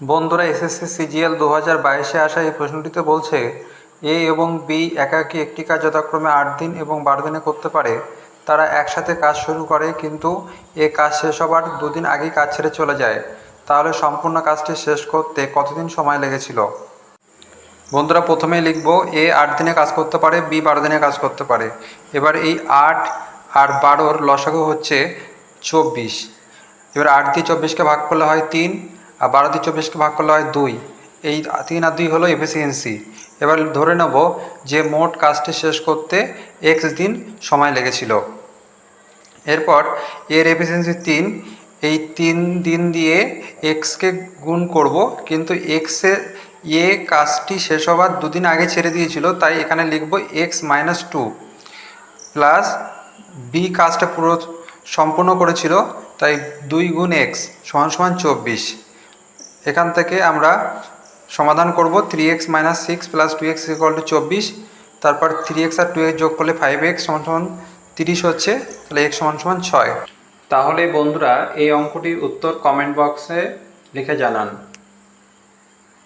বন্ধুরা, SSC CGL দু হাজার বাইশে আসা এই প্রশ্নটিতে বলছে, এ এবং বি একাকি একটি কাজ যথাক্রমে আট দিন এবং বারো দিনে করতে পারে। তারা একসাথে কাজ শুরু করে, কিন্তু এ কাজ শেষ হবার দুদিন আগেই কাজ ছেড়ে চলে যায়। তাহলে সম্পূর্ণ কাজটি শেষ করতে কতদিন সময় লেগেছিল? বন্ধুরা, প্রথমেই লিখব, এ আট দিনে কাজ করতে পারে, বি বারো দিনে কাজ করতে পারে। এবার এই আট আর বারোর লসাগু হচ্ছে চব্বিশ। এবার আট দিয়ে চব্বিশকে ভাগ করলে হয় তিন আর বারো দিয়ে চব্বিশকে ভাগ করলে হয় দুই। এই তিন আর দুই হলো এফিসিয়েন্সি এবার ধরে নেব যে মোট কাজটি শেষ করতে এক্স দিন সময় লেগেছিল। এরপর এর এফিসিয়েন্সি তিন, এই তিন দিন দিয়ে এক্সকে গুণ করব, কিন্তু এক্সের এ কাজটি শেষ হবার দুদিন আগে ছেড়ে দিয়েছিল, তাই এখানে লিখব X minus two plus B কাজটা পুরো সম্পূর্ণ করেছিল, তাই দুই গুণ এক্স সমান সমান চব্বিশ। এখান থেকে আমরা সমাধান করব three X minus six plus two X equal to চব্বিশ, তারপর থ্রি এক্স আর টু এক্স যোগ করলে ফাইভ এক্স সমান তিরিশ হচ্ছে, তাহলে এক্স সমান ছয়। তাহলে বন্ধুরা, এই অঙ্কটির উত্তর কমেন্ট বক্সে লিখে জানান।